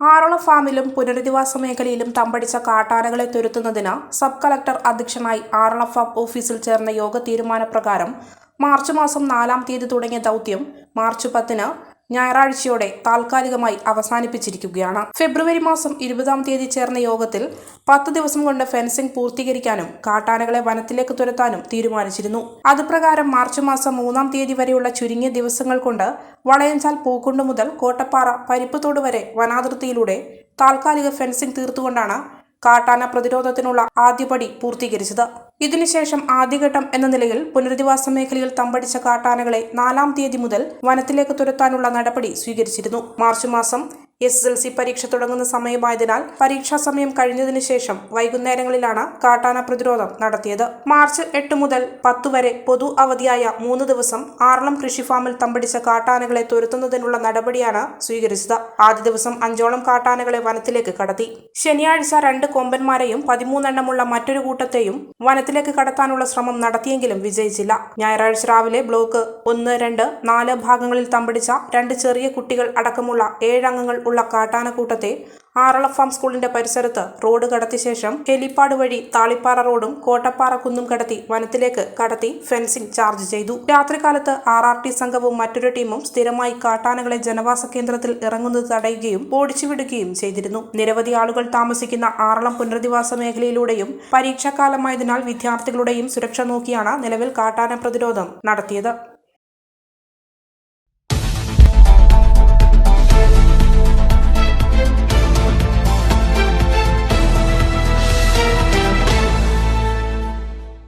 ആറള ഫാമിലും പുനരധിവാസ മേഖലയിലും തമ്പടിച്ച കാട്ടാനകളെ തുരുത്തുന്നതിന് sub collector അധ്യക്ഷനായി ആറള ഫാം ഓഫീസിൽ ചേർന്ന യോഗ തീരുമാനപ്രകാരം മാർച്ച് മാസം നാലാം തീയതി തുടങ്ങിയ ദൗത്യം മാർച്ച് പത്തിന് ഞായറാഴ്ചയോടെ താൽക്കാലികമായി അവസാനിപ്പിച്ചിരിക്കുകയാണ്. ഫെബ്രുവരി മാസം ഇരുപതാം തീയതി ചേർന്ന യോഗത്തിൽ പത്ത് ദിവസം കൊണ്ട് ഫെൻസിംഗ് പൂർത്തീകരിക്കാനും കാട്ടാനകളെ വനത്തിലേക്ക് തുരത്താനും തീരുമാനിച്ചിരുന്നു. അതുപ്രകാരം മാർച്ച് മാസം മൂന്നാം തീയതി വരെയുള്ള ചുരുങ്ങിയ ദിവസങ്ങൾ കൊണ്ട് വളയഞ്ചാൽ പൂക്കുണ്ട് മുതൽ കോട്ടപ്പാറ പരിപ്പത്തോട് വരെ വനാതിർത്തിയിലൂടെ താൽക്കാലിക ഫെൻസിംഗ് തീർത്തുകൊണ്ടാണ് കാട്ടാന പ്രതിരോധത്തിനുള്ള ആദ്യപടി പൂർത്തീകരിച്ചത്. ഇതിനുശേഷം ആദ്യഘട്ടം എന്ന നിലയിൽ പുനരധിവാസ മേഖലയിൽ തമ്പടിച്ച കാട്ടാനകളെ നാലാം തീയതി മുതൽ വനത്തിലേക്ക് തുരത്താനുള്ള നടപടി സ്വീകരിച്ചിരുന്നു. മാർച്ച് മാസം എസ് എസ് എൽ സി പരീക്ഷ തുടങ്ങുന്ന സമയമായതിനാൽ പരീക്ഷാ സമയം കഴിഞ്ഞതിനു ശേഷം വൈകുന്നേരങ്ങളിലാണ് കാട്ടാന പ്രതിരോധം നടത്തിയത്. മാർച്ച് എട്ട് മുതൽ പത്ത് വരെ പൊതു അവധിയായ മൂന്ന് ദിവസം ആറളം കൃഷിഫാമിൽ തമ്പടിച്ച കാട്ടാനകളെ തുരത്തുന്നതിനുള്ള നടപടിയാണ് സ്വീകരിച്ചത്. ആദ്യ ദിവസം അഞ്ചോളം കാട്ടാനകളെ വനത്തിലേക്ക് കടത്തി. ശനിയാഴ്ച രണ്ട് കൊമ്പന്മാരെയും പതിമൂന്നെണ്ണമുള്ള മറ്റൊരു കൂട്ടത്തെയും വനത്തിലേക്ക് കടത്താനുള്ള ശ്രമം നടത്തിയെങ്കിലും വിജയിച്ചില്ല. ഞായറാഴ്ച രാവിലെ ബ്ലോക്ക് ഒന്ന് രണ്ട് നാല് ഭാഗങ്ങളിൽ തമ്പടിച്ച രണ്ട് ചെറിയ കുട്ടികൾ അടക്കമുള്ള ഏഴംഗങ്ങൾ ഉള്ള കാട്ടാനക്കൂട്ടത്തെ ആറള ഫാം സ്കൂളിന്റെ പരിസരത്ത് റോഡ് കടത്തിയ ശേഷം ഹെലിപ്പാഡ് വഴി താളിപ്പാറ റോഡും കോട്ടപ്പാറ കുന്നും കടത്തി വനത്തിലേക്ക് കടത്തി ഫെൻസിംഗ് ചാർജ് ചെയ്തു. രാത്രികാലത്ത് ആർ ആർ ടി സംഘവും മറ്റൊരു ടീമും സ്ഥിരമായി കാട്ടാനകളെ ജനവാസ കേന്ദ്രത്തിൽ ഇറങ്ങുന്നത് തടയുകയും ഓടിച്ചുവിടുകയും ചെയ്തിരുന്നു. നിരവധി ആളുകൾ താമസിക്കുന്ന ആറളം പുനരധിവാസ മേഖലയിലൂടെയും പരീക്ഷാകാലമായതിനാൽ വിദ്യാർത്ഥികളുടെയും സുരക്ഷ നോക്കിയാണ് നിലവിൽ കാട്ടാന പ്രതിരോധം നടത്തിയത്.